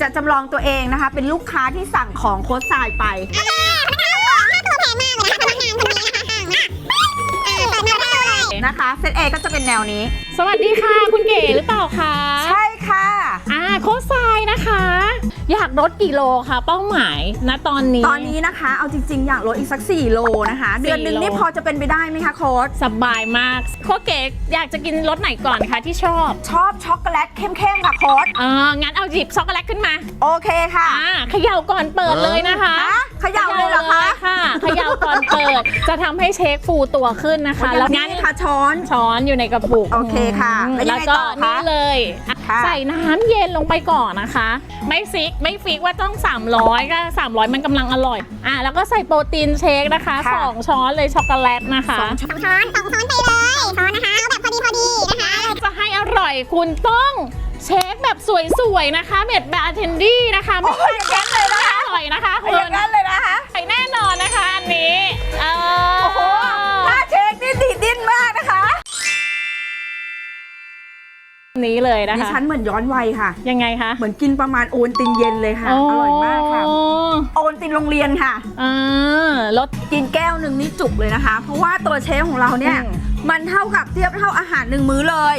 จะจำลองตัวเองนะคะ เป็นลูกค้าที่สั่งของโค้ดทรายไปพนักงานของค่าตัวแพงมากเลยนะคะพนักงานคนนี้นะคะห่างมากอ่าเปิดมาให้ดูเลยนะคะเซตเอก็จะเป็นแนวนี้ สวัสดีค่ะ คุณเก๋หรือเปล่าคะ ใช่ค่ะากลดกี่โลคะเป้าหมายณตอนนี้ ตอนนี้นะคะ เอาจริงๆ อยากลดอีกสัก 4 โลนะคะ เดือนหนึ่งโลนี่พอจะเป็นไปได้ไหมคะโค้ดสบายมากโค้ชเก๋อยากจะกินรสไหนก่อนคะที่ชอบ ชอบช็อกโกแลตเข้มๆค่ะโค้ดอ่างั้นเอาหยิบช็อกโกแลตขึ้นมา โอเคค่ะอ่าเขย่าก่อนเปิดเลยนะคะฮะเขย่าเลยเหรอคะ ค่ะเขย่า ก่อนเปิด จะทำให้เชคฟูตัวขึ้นนะคะ แล้แล้ววงั้งั้นนค่ะช้อน ช้อนอยู่ในกระปุกโอเคค่ะอืมแล้วยัแล้งวไงก็ต่อคะนี่เลยอะค่ะ ใส่น้ำเย็นลงไปก่อนนะคะ ไม่ฟิกไม่ฟิกว่าต้อง 300 ก็ 300 มันกำลังอร่อยอะแล้วก็ใส่โปรตีนเชคนะคะค่ะ สองช้อนเลยช็อกโกแลตนะคะ สองช้อนสองช้อนสองช้อนไปเลยช้อนนะคะเอาแบบพอดีพอดีนะคะจะให้อร่อยคุณต้องเชคแบบสวยๆนะคะเม็ดบาร์เทนดี้นะคะ ไม่ใช่แค่เลยนะคะอร่อย นี้เลยนะดิคะฉันเหมือนย้อนวัยค่ะ ยังไงคะเหมือนกินประมาณโอนตินเย็นเลยค่ะ อร่อยมากค่ะโอ้โอนตินโรงเรียนค่ะ อ่ารส กินแก้วหนึ่งนี่จุกเลยนะคะ เพราะว่าตัวเชฟของเราเนี่ย อืม มันเท่ากับเทียบเท่าอาหารหนึ่งมื้อเลย